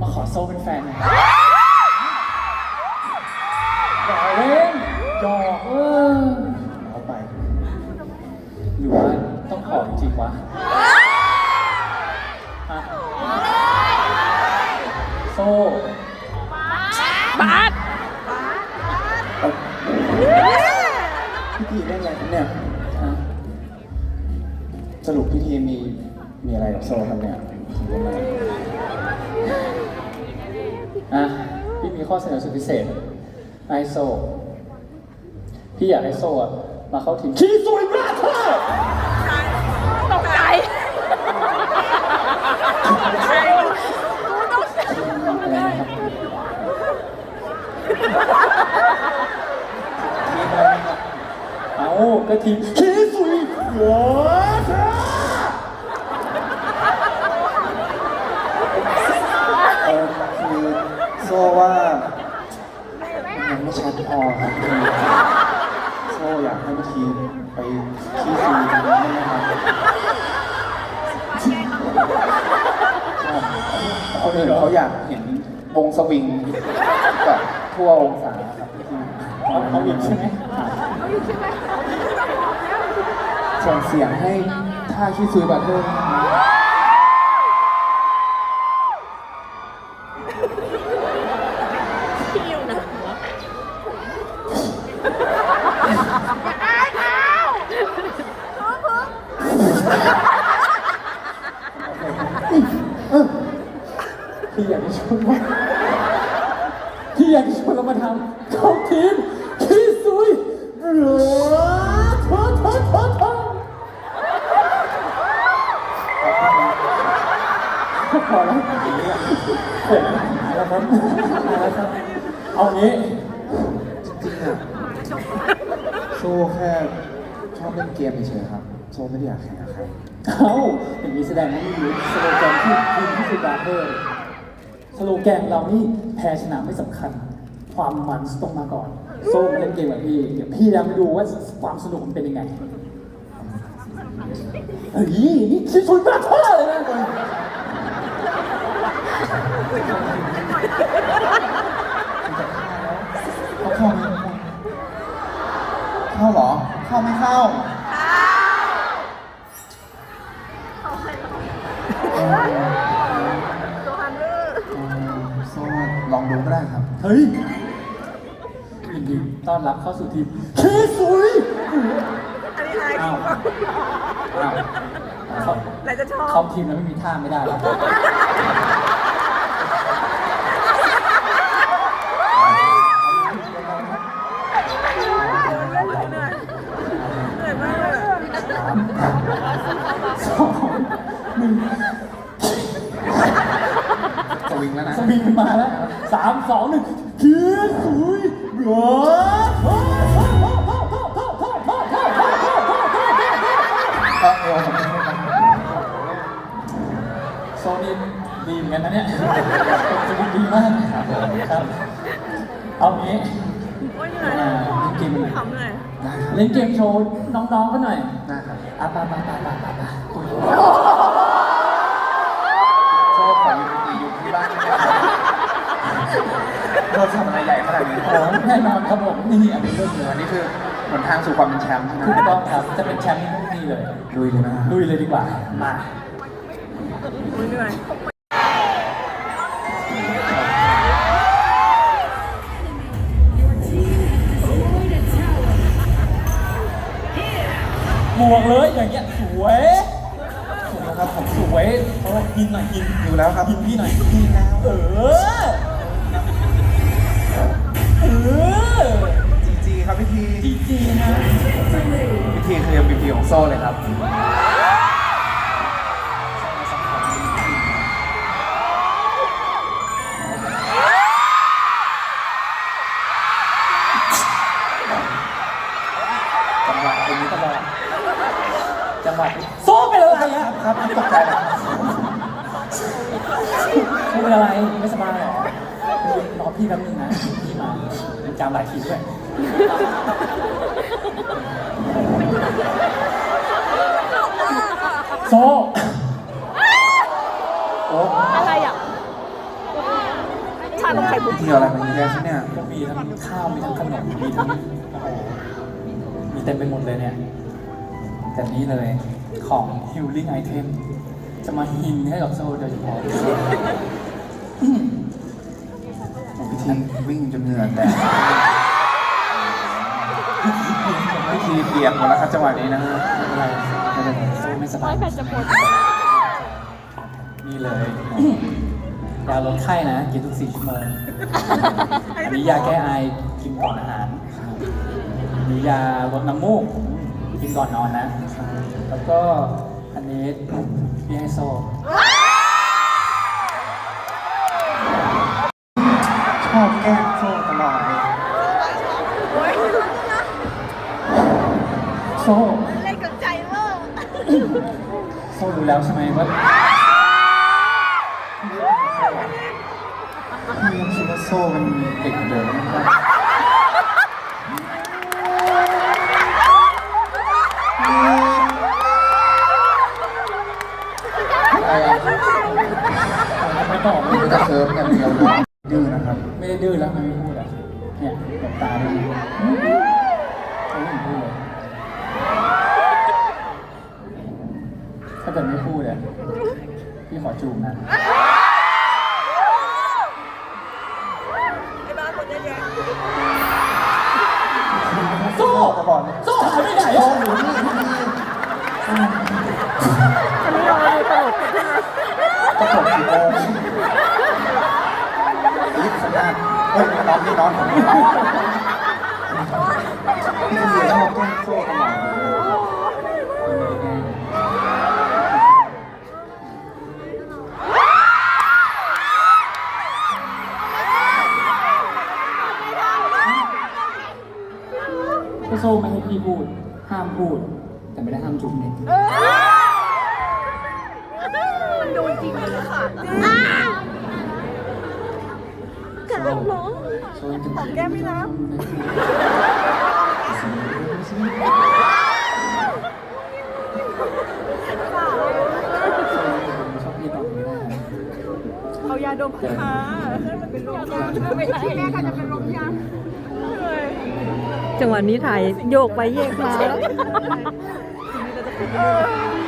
มาขอโซ่เป็นแฟนหน่อยหยอกเล่นหยอกเออเอาไป หรือว่าต้องขอจริงๆวะฮะโซ่บาสพี่ทีเล่นอะไรครับเนี่ยฮะสรุปพี่ทีมีมีอะไรกับโซ่ครับเนี่ย ข้อเสนอสุดพิเศษไอโซ่พี่อยากให้โซ่อะมาเข้าทีมคีซุยบราเธอร์ตกใจอะไรนะครับทีมอะไรนะครับเอาก็ทีมคีซุยบราเธอร์ เออคือโซ่ว่ามันยังไม่ชัด พอครับคือโซ่อยากให้พี่ทีไปขี้ซีกันได้ไหมครับคนอื่นเขาอยากเห็นวงสวิงแบบทั่วองศาครับพี่ทีเอาเอาอีกใช่ไหมส่งเสียงให้ท่าขี้ซุยบัตเตอร์ พี่อยากจะชวนว่าพี่อยากจะชวนเรามาทำเข้าทีมคีซุยบราเธอร์เธอร์เธอร์เธอร์พอแล้วเสร็จแล้วครับแล้วครับเอางี้จริงๆอะโซ่แค่ชอบเล่นเกมเฉยๆครับโซ่ไม่ได้อยากแข่งกับใคร เอ้าอย่างนี้แสดงว่าไม่รู้สโลแกนที่ทีมที่สุดาเธอร์ สโลแกนเรานี่แพ้ชนะไม่สำคัญ ความมันต้องมาก่อน โซ่มาเล่นเกมกับพี่ เดี๋ยวพี่แล้วมาดูว่าความสนุกมันเป็นยังไงเฮ้ยนี่คิดสุดบราเธอร์เลยนะเขาเข้าไหมเข้าเหรอ เข้าไม่เข้า เฮ้ยยินดีต้อนรับเข้าสู่ทีมคิดสุยอันนี้ไลฟ์อ้าวอ้าวเขาไหนจะชอบเขาทีมแล้วไม่มีท่าไม่ได้หรอเหนื่อยเหนื่อยเหนื่อยมากเลยอะสองหนึ่งส วิงแล้วนะสวิงมาแล้วสามสองหนึ่งเกียร์สุยบราโซนี่ดีเหมือนกันนะเนี่ยสวิงดีมากครับเอางี้โอ้ยเหนื่อยอ่าเล่นเกมขำเหนื่อยได้ครับเล่นเกมโชว์น้องๆก็หน่อยได้ครับอะไปไปไปไปไปไปโเราทำอะไรใหญ่ขนาดนี้โอ้แน่นอนครับผมนี่อันนี้เรื่องเหนืออันนี้คือหนทางสู่ความเป็นแชมป์ถูกต้องครับจะเป็นแชมป์ที่พวกนี้เลยลุยเลยนะลุยเลยดีกว่ามาโอ้ยเหนื่อยหมวกเลยอย่างเงี้ยสวยสวยนะครับผมสวยเพราะว่ากินหน่อยกินอยู่แล้วครับกินพี่หน่อยกินแล้วเออเอจีจีครับพี่ทีจีจีนะพี่ทีเคือ MVP ของโซ่เลยครับจังหวะตรงนี้ตลอดจังหวะนี้โซ่เป็นอะไรอะครับตกใจนะโซ่เป็นอะไรไม่สบายเหรอรอพี่แป๊บนึงนะ พี่มาจำหลายทีด้วยโซ่โอ้อะไรอะโมีอะไรมาเยอะแยะที่เนี่ยก็มีทั้งข้าวมีทั้งขนมมีทั้งโอ้โหมีเต็มไปหมดเลยเนี่ย แต่นี้เลยของ healing item จะมาฮินให้กับโซ่โดยเฉพาะ พิธีวิ่งจนเหงื่อแตกพิธีเปียกหมดแล้วครับจังหวะนี้นะฮะอะไรไม่เป็นไรโซ่ไม่สบายนี่เลยยาลดไข้นะ กินทุกสี่ชั่วโมงอันนี้ยาแก้ไอกินก่อนอาหารอันนี้ยาลดน้ำมูก กินก่อนนอนนะ แล้วก็อันนี้พี่ให้โซ่ ชอบแกล้งโซ่ตลอดเลยโซ่เล่นกับใจเวอร์โซ่รู้แล้วใช่ไหมว่าพี่ยังคิดว่าโซ่เป็นเด็ก แล้วทำไมไม่พูดอะเนี่ยตบตาดูไม่พูดเลยถ้าเกิดไม่พูดอะพี่ขอจูบนะไอ้บ้าคนเยอะแยะโซ่ตลอดเลยโซ่หายไปไหนอะอยู่นี่พี่อันนี้เราดูตลกใช่ไหมจะจบกี่โมงรีบสัญญาณ เฮ้ยนอนนี่นอนผมนี่คือชอบแกล้งโซ่ตลอดเลยก็โซ่ไม่ให้พี่พูด ห้ามพูด แต่ไม่ได้ห้ามจุ๊บเนี่ย มันโดนจริงเลยค่ะ หอมแก้มไม่รับเอายาดมขึ้นมาให้มันเป็นลมยาไม่ใช่แม่ก็จะเป็นลมยาจังหวะนี้ถ่ายโยกไปเยกมาเออ